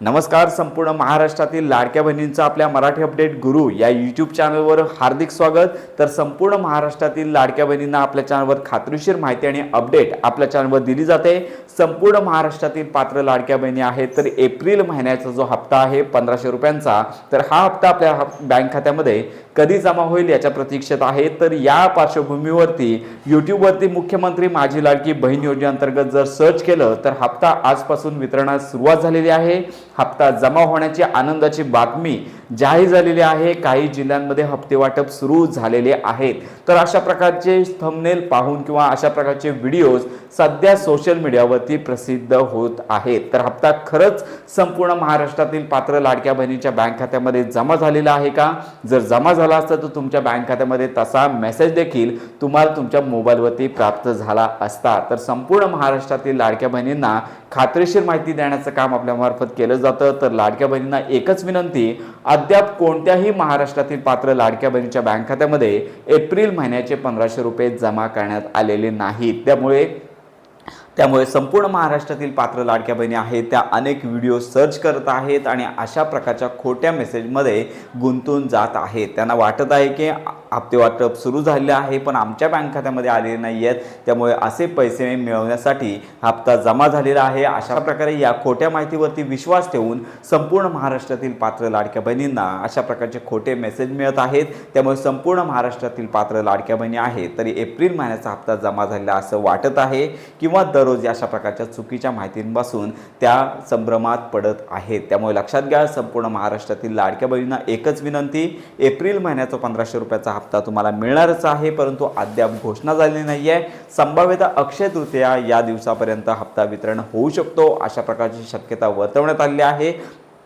नमस्कार संपूर्ण महाराष्ट्रातील लाडक्या बहिणींचं आपल्या मराठी अपडेट गुरु या यूट्यूब चॅनलवर हार्दिक स्वागत. तर संपूर्ण महाराष्ट्रातील लाडक्या बहिणींना आपल्या चॅनलवर खात्रीशीर माहिती आणि अपडेट आपल्या चॅनलवर दिली जाते. संपूर्ण महाराष्ट्रातील पात्र लाडक्या बहिणी आहेत तर एप्रिल महिन्याचा जो हप्ता आहे पंधराशे रुपयांचा तर हा हप्ता आपल्या बँक खात्यामध्ये कधी जमा होईल याच्या प्रतीक्षेत आहे. तर या पार्श्वभूमीवरती यूट्यूबवरती मुख्यमंत्री माझी लाडकी बहीण योजनेअंतर्गत जर सर्च केलं तर हप्ता आजपासून वितरणास सुरुवात झालेली आहे. हप्ता जमा होण्याची आनंदाची बातमी जाहीर झालेली आहे. काही जिल्ह्यांमध्ये हप्ते वाटप सुरू झालेले आहेत. तर अशा प्रकारचे थंबनेल पाहून किंवा अशा प्रकारचे व्हिडिओज सध्या सोशल मीडियावरती प्रसिद्ध होत आहेत. तर हप्ता खरंच संपूर्ण महाराष्ट्रातील पात्र लाडक्या बहिणीच्या बँक खात्यामध्ये जमा झालेला आहे का? जर जमा झाला असता तर तुमच्या बँक खात्यामध्ये तसा मेसेज देखील तुम्हाला तुमच्या मोबाईलवरती प्राप्त झाला असता. तर संपूर्ण महाराष्ट्रातील लाडक्या बहिणींना खात्रीशीर माहिती देण्याचं काम आपल्यामार्फत केलं जातं. तर लाडक्या बहिणींना एकच विनंती अद्याप कोणत्याही महाराष्ट्रातील पात्र लाडक्या बहिणीच्या बँक खात्यामध्ये एप्रिल महिन्याचे पंधराशे रुपये जमा करण्यात आलेले नाहीत. त्यामुळे त्यामुळे संपूर्ण महाराष्ट्रातील पात्र लाडक्या बहिणी आहेत त्या अनेक व्हिडिओ सर्च करत आहेत आणि अशा प्रकारच्या खोट्या मेसेजमध्ये गुंतून जात आहेत. त्यांना वाटत आहे की हप्ते वाटप सुरू झालेले आहे पण आमच्या बँक खात्यामध्ये आलेले नाही आहेत. त्यामुळे असे पैसे मिळवण्यासाठी हप्ता जमा झालेला आहे. अशा प्रकारे या खोट्या माहितीवरती विश्वास ठेवून संपूर्ण महाराष्ट्रातील पात्र लाडक्या बहिणींना अशा प्रकारचे खोटे मेसेज मिळत आहेत. त्यामुळे संपूर्ण महाराष्ट्रातील पात्र लाडक्या बहिणी आहेत तरी एप्रिल महिन्याचा हप्ता जमा झालेला असं वाटत आहे किंवा दररोज अशा प्रकारच्या चुकीच्या माहितींपासून त्या संभ्रमात पडत आहेत. त्यामुळे लक्षात घ्या संपूर्ण महाराष्ट्रातील लाडक्या बहिणींना एकच विनंती एप्रिल महिन्याचा पंधराशे रुपयाचा हप्ता तुम्हाला मिळणारच आहे परंतु अद्याप घोषणा झालेली नाही आहे संभाव्यता अक्षय तृतीया या दिवसापर्यंत हप्ता वितरण होऊ शकतो अशा प्रकारची शक्यता वर्तवण्यात आलेली आहे.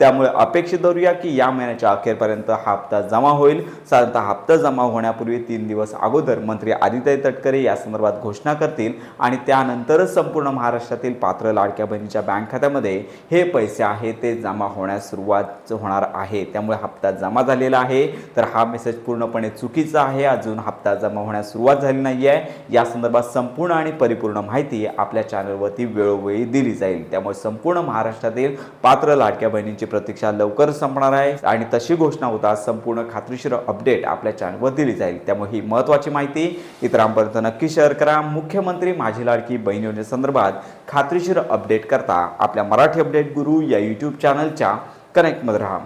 त्यामुळे अपेक्षित धरूया की या महिन्याच्या अखेरपर्यंत हा हप्ता जमा होईल. साधारणतः हप्ता जमा होण्यापूर्वी तीन दिवस अगोदर मंत्री आदित्य तटकरे या संदर्भात घोषणा करतील आणि त्यानंतरच संपूर्ण महाराष्ट्रातील पात्र लाडक्या बहिणीच्या बँक खात्यामध्ये हे पैसे आहेत ते जमा होण्यास सुरुवात होणार आहे. त्यामुळे हप्ता जमा झालेला आहे. तर हा मेसेज पूर्णपणे चुकीचा आहे. अजून हप्ता जमा होण्यास सुरुवात झाली नाही आहे या संदर्भात संपूर्ण आणि परिपूर्ण माहिती आपल्या चॅनलवरती वेळोवेळी दिली जाईल. त्यामुळे संपूर्ण महाराष्ट्रातील पात्र लाडक्या बहिणींची प्रतीक्षा लवकर संपणार आहे आणि तशी घोषणा होता संपूर्ण खात्रीशीर अपडेट आपल्या चॅनलवर दिली जाईल. त्यामुळे ही महत्त्वाची माहिती इतरांपर्यंत नक्की शेअर करा. मुख्यमंत्री माझी लाडकी बहीण योजनेसंदर्भात खात्रीशीर अपडेट करता आपल्या मराठी अपडेट गुरु या यूट्यूब चॅनलच्या कनेक्टमध्ये राहा.